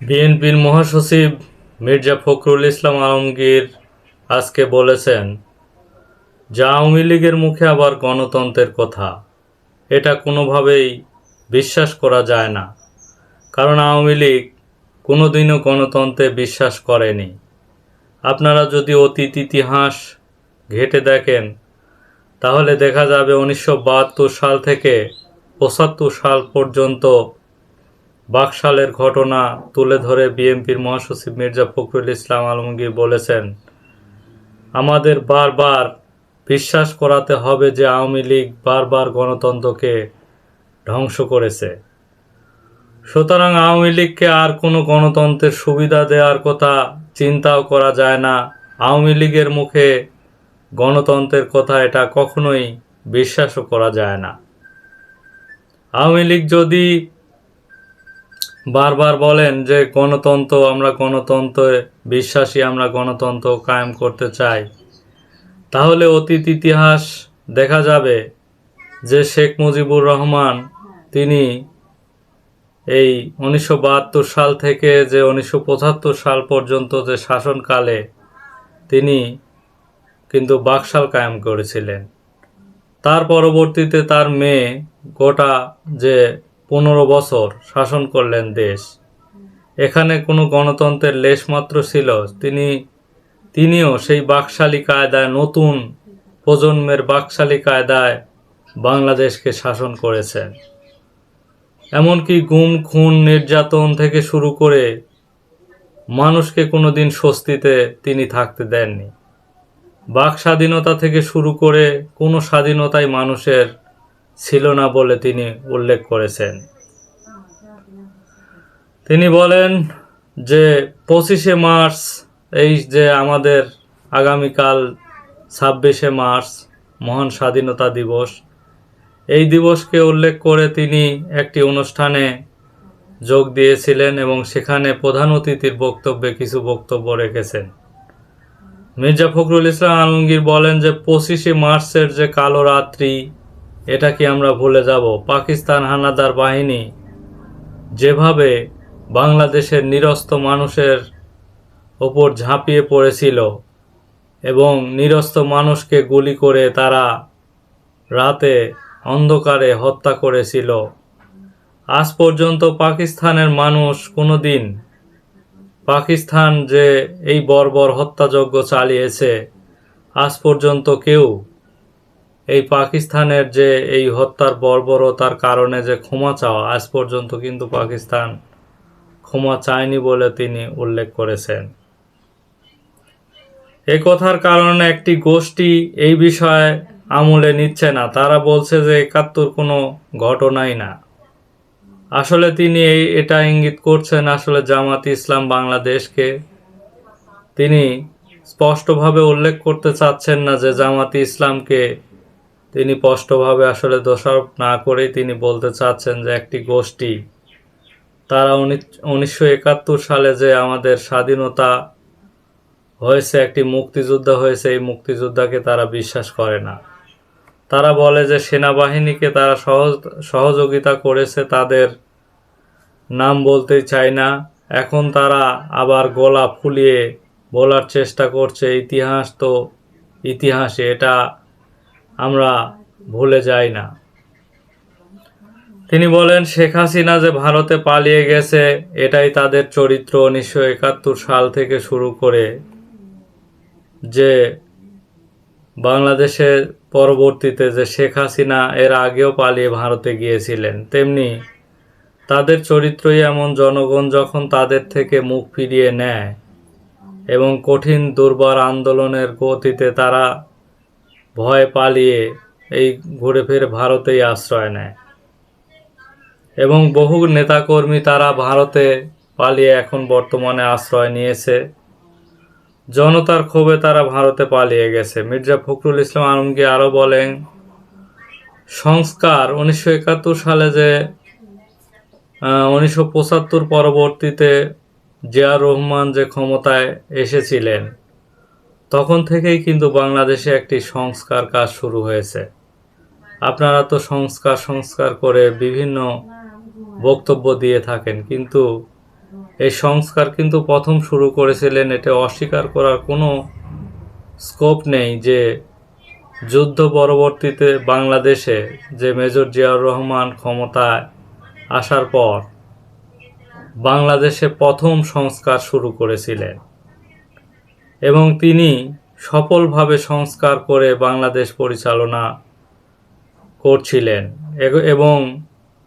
বিএনপির মহাসচিব মির্জা ফখরুল ইসলাম আলমগীর আজকে বলেছেন, যে আওয়ামী লীগের মুখে আবার গণতন্ত্রের কথা। এটা কোনোভাবেই বিশ্বাস করা যায় না। কারণ আওয়ামী লীগ কোনোদিনও গণতন্ত্রে বিশ্বাস করেনি। আপনারা যদি অতীত ইতিহাস ঘেটে দেখেন, তাহলে দেখা যাবে উনিশশো বাহাত্তর সাল থেকে পঁচাত্তর সাল পর্যন্ত বাকশালের ঘটনা তুলে ধরে বিএনপির মহাসচিব মির্জা ফখরুল ইসলাম আলমগীর বলেছেন, আমাদের বারবার বিশ্বাস করাতে হবে যে আওয়ামী লীগ বারবার গণতন্ত্রকে ধ্বংস করেছে। সুতরাং আওয়ামী লীগকে আর কোনো গণতন্ত্রের সুবিধা দেওয়ার কথা চিন্তাও করা যায় না। আওয়ামী লীগের মুখে গণতন্ত্রের কথা এটা কখনোই বিশ্বাসও করা যায় না। আওয়ামী লীগ যদি বারবার বলেন যে গণতন্ত্র আমরা গণতন্ত্রে বিশ্বাসী, আমরা গণতন্ত্র কায়েম করতে চাই। তাহলে অতীত ইতিহাস দেখা যাবে যে শেখ মুজিবুর রহমান, তিনি এই উনিশশো বাহাত্তর সাল থেকে যে উনিশশো পঁচাত্তর সাল পর্যন্ত যে শাসনকালে তিনি কিন্তু বাকশাল কায়েম করেছিলেন। তার পরবর্তীতে তার মেয়ে গোটা যে পনেরো বছর শাসন করলেন দেশ। এখানে কোনো গণতন্ত্রের লেশমাত্র ছিল। তিনি, তিনিও সেই বাকশালী কায়দায়, নতুন প্রজন্মের বাকশালী কায়দায় বাংলাদেশকে শাসন করেছেন। এমনকি গুম, খুন, নির্যাতন থেকে শুরু করে মানুষকে কোনো দিন স্বস্তিতে তিনি থাকতে দেননি। বাক স্বাধীনতা থেকে শুরু করে কোনো স্বাধীনতাই মানুষের ছিল না বলে তিনি উল্লেখ করেছেন। তিনি বলেন যে, পঁচিশে মার্চ, এই যে আমাদের আগামীকাল ছাব্বিশে মার্চ, মহান স্বাধীনতা দিবস, এই দিবসকে উল্লেখ করে তিনি একটি অনুষ্ঠানে যোগ দিয়েছিলেন এবং সেখানে প্রধান অতিথির বক্তব্যে কিছু বক্তব্য রেখেছেন। মির্জা ফখরুল ইসলাম আলমগীর বলেন যে, পঁচিশে মার্চের যে কালো রাত্রি এটা কি আমরা ভুলে যাব? পাকিস্তান হানাদার বাহিনী যেভাবে বাংলাদেশের নিরস্ত মানুষের ওপর ঝাঁপিয়ে পড়েছিল এবং নিরস্ত মানুষকে গুলি করে তারা রাতে অন্ধকারে হত্যা করেছিল, আজ পর্যন্ত পাকিস্তানের মানুষ কোনো দিন পাকিস্তান যে এই বর্বর হত্যাযজ্ঞ চালিয়েছে, আজ পর্যন্ত কেউ এই পাকিস্তানের যে এই হত্যার বর্বরতার কারণে যে ক্ষমা চাওয়া, আজ পর্যন্ত কিন্তু পাকিস্তান ক্ষমা চায়নি বলে তিনি উল্লেখ করেছেন। এ কথার কারণে একটি গোষ্ঠী এই বিষয়ে আমলে নিচ্ছে না। তারা বলছে যে একাত্তর কোনো ঘটনাই না। আসলে তিনি এই, এটা ইঙ্গিত করছেন, আসলে জামাত ইসলাম বাংলাদেশকে তিনি স্পষ্টভাবে উল্লেখ করতে চাচ্ছেন না যে জামাতি ইসলামকে তিনি স্পষ্টভাবে আসলে দোষারোপ না করেই তিনি বলতে চাচ্ছেন যে একটি গোষ্ঠী। তারা উনিশশো একাত্তর সালে যে আমাদের স্বাধীনতা হয়েছে, একটি মুক্তিযোদ্ধা হয়েছে, এই মুক্তিযোদ্ধাকে তারা বিশ্বাস করে না। তারা বলে যে সেনাবাহিনীকে তারা সহজ, সহযোগিতা করেছে, তাদের নাম বলতেই চায় না। এখন তারা আবার গলা ফুলিয়ে বলার চেষ্টা করছে, ইতিহাস তো ইতিহাসে, এটা আমরা ভুলে যাই না। তিনি বলেন, শেখ হাসিনা যে ভারতে পালিয়ে গেছে, এটাই তাদের চরিত্র উনিশশো একাত্তর সাল থেকে শুরু করে যে বাংলাদেশের পরবর্তীতে যে শেখ হাসিনা এর আগেও পালিয়ে ভারতে গিয়েছিলেন, তেমনি তাদের চরিত্রই এমন, জনগণ যখন তাদের থেকে মুখ ফিরিয়ে নেয় এবং কঠিন দুর্বার আন্দোলনের গতিতে তারা ভয় পালিয়ে এই ঘুরে ফিরে ভারতেই আশ্রয় নেয়। এবং বহু নেতাকর্মী তারা ভারতে পালিয়ে এখন বর্তমানে আশ্রয় নিয়েছে। জনতার ক্ষোভে তারা ভারতে পালিয়ে গেছে। মির্জা ফখরুল ইসলাম আলমগীর আরও বলেন, সংস্কার উনিশশো একাত্তর সালে যে উনিশশো পঁচাত্তর পরবর্তীতে জিয়া রহমান যে ক্ষমতায় এসেছিলেন তখন থেকেই কিন্তু বাংলাদেশে একটি সংস্কার কাজ শুরু হয়েছে। আপনারা তো সংস্কার সংস্কার করে বিভিন্ন বক্তব্য দিয়ে থাকেন, কিন্তু এই সংস্কার কিন্তু প্রথম শুরু করেছিলেন এটা অস্বীকার করার কোনো স্কোপ নেই যে যুদ্ধ পরবর্তীতে বাংলাদেশে যে মেজর জিয়াউর রহমান ক্ষমতায় আসার পর বাংলাদেশে প্রথম সংস্কার শুরু করেছিলেন। এবং তিনি সফলভাবে সংস্কার করে বাংলাদেশ পরিচালনা করছিলেন। এবং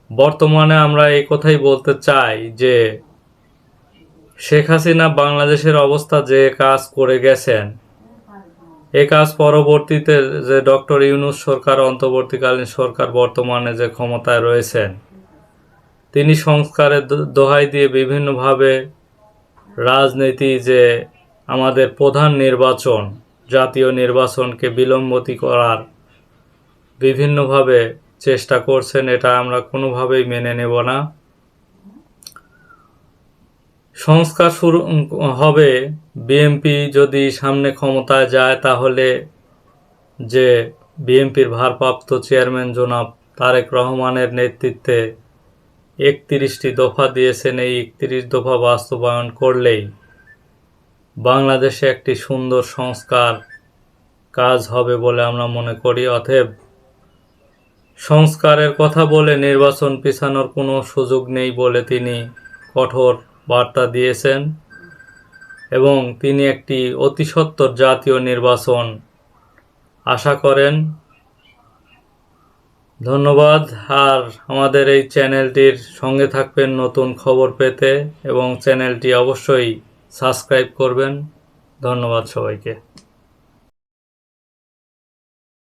বর্তমানে আমরা এই কথাই বলতে চাই যে, শেখ হাসিনা বাংলাদেশের অবস্থা যে কাজ করে গেছেন, এ কাজ পরবর্তীতে যে ডক্টর ইউনুস সরকার, অন্তর্বর্তীকালীন সরকার বর্তমানে যে ক্ষমতায় রয়েছেন, তিনি সংস্কারের দোহাই দিয়ে বিভিন্নভাবে রাজনীতি যে আমাদের প্রধান নির্বাচন, জাতীয় নির্বাচনকে বিলম্বতি করার বিভিন্নভাবে চেষ্টা করছেন, এটা আমরা কোনোভাবেই মেনে নেব না। সংস্কার শুরু হবে, বিএনপি যদি সামনে ক্ষমতায় যায়, তাহলে যে বিএনপির ভারপ্রাপ্ত চেয়ারম্যান জনাব তারেক রহমানের নেতৃত্বে একত্রিশটি দফা দিয়েছেন, এই একত্রিশ দফা বাস্তবায়ন করলেই বাংলাদেশে একটি সুন্দর সংস্কার কাজ হবে বলে আমরা মনে করি, অতএব সংস্কারের কথা বলে নির্বাচন পিছানোর কোনো সুযোগ নেই বলে তিনি কঠোর বার্তা দিয়েছেন এবং তিনি একটি অতি সত্বর জাতীয় নির্বাচন আশা করেন। ধন্যবাদ। আর আমাদের এই চ্যানেলটির সঙ্গে থাকবেন নতুন খবর পেতে এবং চ্যানেলটি অবশ্যই সাবস্ক্রাইব করবেন। ধন্যবাদ সবাইকে।